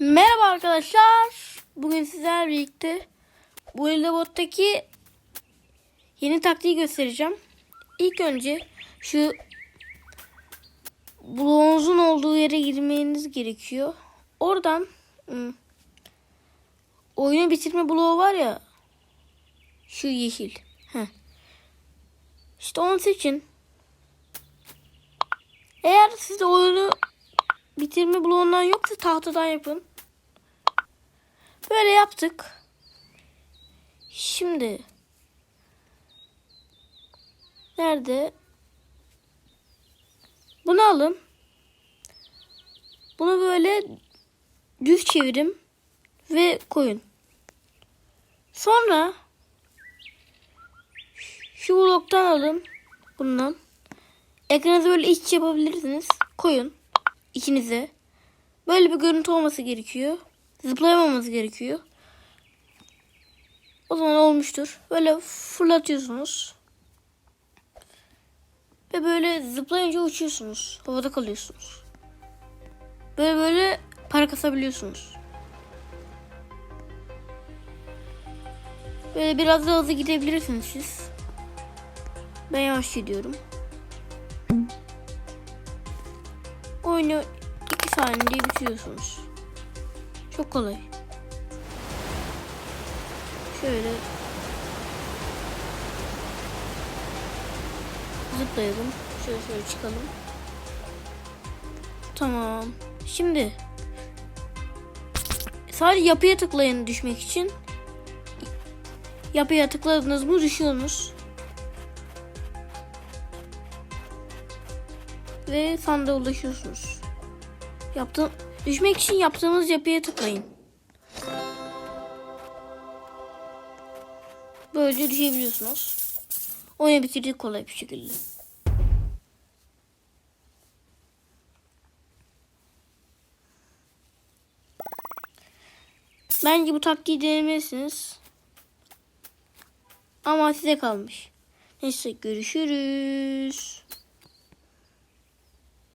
Merhaba arkadaşlar. Bugün sizlerle birlikte bu bottaki yeni taktiği göstereceğim. İlk önce şu bloğunuzun olduğu yere girmeniz gerekiyor. Oradan ım, oyunu bitirme bloğu var ya şu yeşil. Heh. İşte onu seçin. Eğer sizde oyunu bitirme bloğundan yoksa tahtadan yapın. Böyle yaptık. Şimdi nerede? Bunu alın. Bunu böyle düz çevirin ve koyun. Sonra şu bloktan alın bundan. Ekranınızı böyle iç yapabilirsiniz. Koyun içinize. Böyle bir görüntü olması gerekiyor. Zıplayamamız gerekiyor. O zaman olmuştur. Böyle fırlatıyorsunuz. Ve böyle zıplayınca uçuyorsunuz. Havada kalıyorsunuz. Böyle böyle para kasabiliyorsunuz. Böyle biraz daha hızlı gidebilirsiniz siz. Ben yavaş gidiyorum. Oyunu 2 saniyede bitiriyorsunuz. Çok kolay. Şöyle zıplayalım. Şöyle şöyle çıkalım. Tamam. Şimdi sadece yapıya tıklayın düşmek için. Yapıya tıkladınız mı düşüyorsunuz. Ve sandığa ulaşıyorsunuz. Yaptığım, düşmek için yaptığımız yapıya tıklayın. Böylece düşebiliyorsunuz. Oyunu bitirdik kolay bir şekilde. Bence bu taktiği denemelisiniz. Ama size kalmış. Neyse görüşürüz.